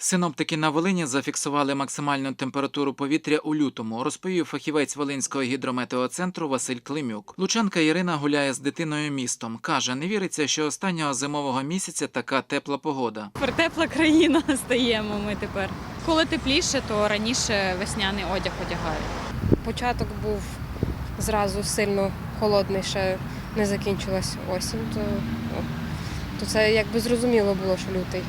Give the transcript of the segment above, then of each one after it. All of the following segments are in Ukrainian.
Синоптики на Волині зафіксували максимальну температуру повітря у лютому, розповів фахівець Волинського гідрометеоцентру Василь Климюк. Лучанка Ірина гуляє з дитиною містом. Каже, не віриться, що останнього зимового місяця така тепла погода. Тепер тепла країна стаємо ми тепер. Коли тепліше, то раніше весняний одяг одягають. початок був зразу сильно холодний, ще не закінчилась осінь, то, то це якби зрозуміло було, що лютий.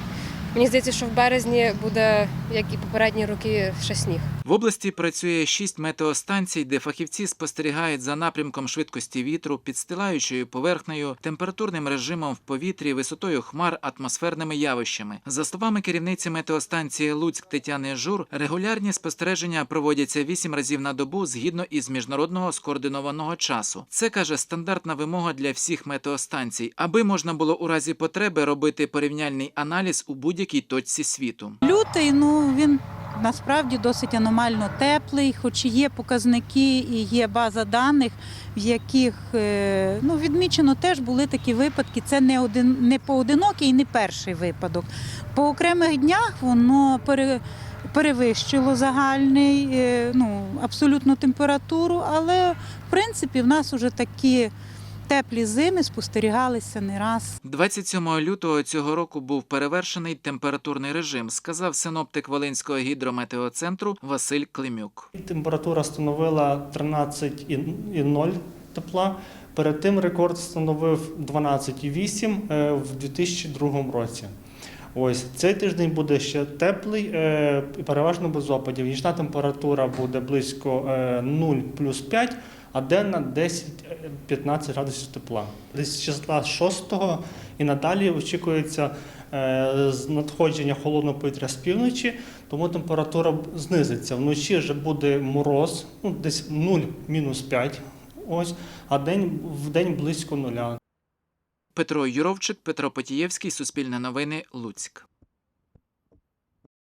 Мені здається, що в березні буде, як і попередні роки, ще сніг. В області працює шість метеостанцій, де фахівці спостерігають за напрямком швидкості вітру, підстилаючою поверхнею, температурним режимом в повітрі, висотою хмар, атмосферними явищами. За словами керівниці метеостанції Луцьк Тетяни Жур, регулярні спостереження проводяться вісім разів на добу згідно із міжнародного скоординованого часу. Це каже стандартна вимога для всіх метеостанцій, аби можна було у разі потреби робити порівняльний аналіз у будь-якій точці світу. Лютий, ну він насправді досить аномально теплий, хоч є показники і є база даних, в яких е, ну, відмічено теж були такі випадки. Це не один не поодинокий і не перший випадок. По окремих днях воно пере, перевищило загальний, е, ну, абсолютну температуру, але в принципі в нас вже такі теплі зими спостерігалися не раз. 27 лютого цього року був перевершений температурний режим, сказав синоптик Волинського гідрометеоцентру Василь Климюк. Температура становила 13,0 тепла. Перед тим рекорд становив 12,8 е, в 2002 році. Ось цей тиждень буде ще теплий, е, переважно без опадів. Нічна температура буде близько е, 0 плюс 5, а денна 10-15 градусів тепла. Десь з числа 6 і надалі очікується е, надходження холодного повітря з півночі, тому температура знизиться. Вночі вже буде мороз, ну, десь 0 мінус 5, ось, а день, в день близько нуля. Петро Юровчик, Петро Потієвський, Суспільне новини, Луцьк.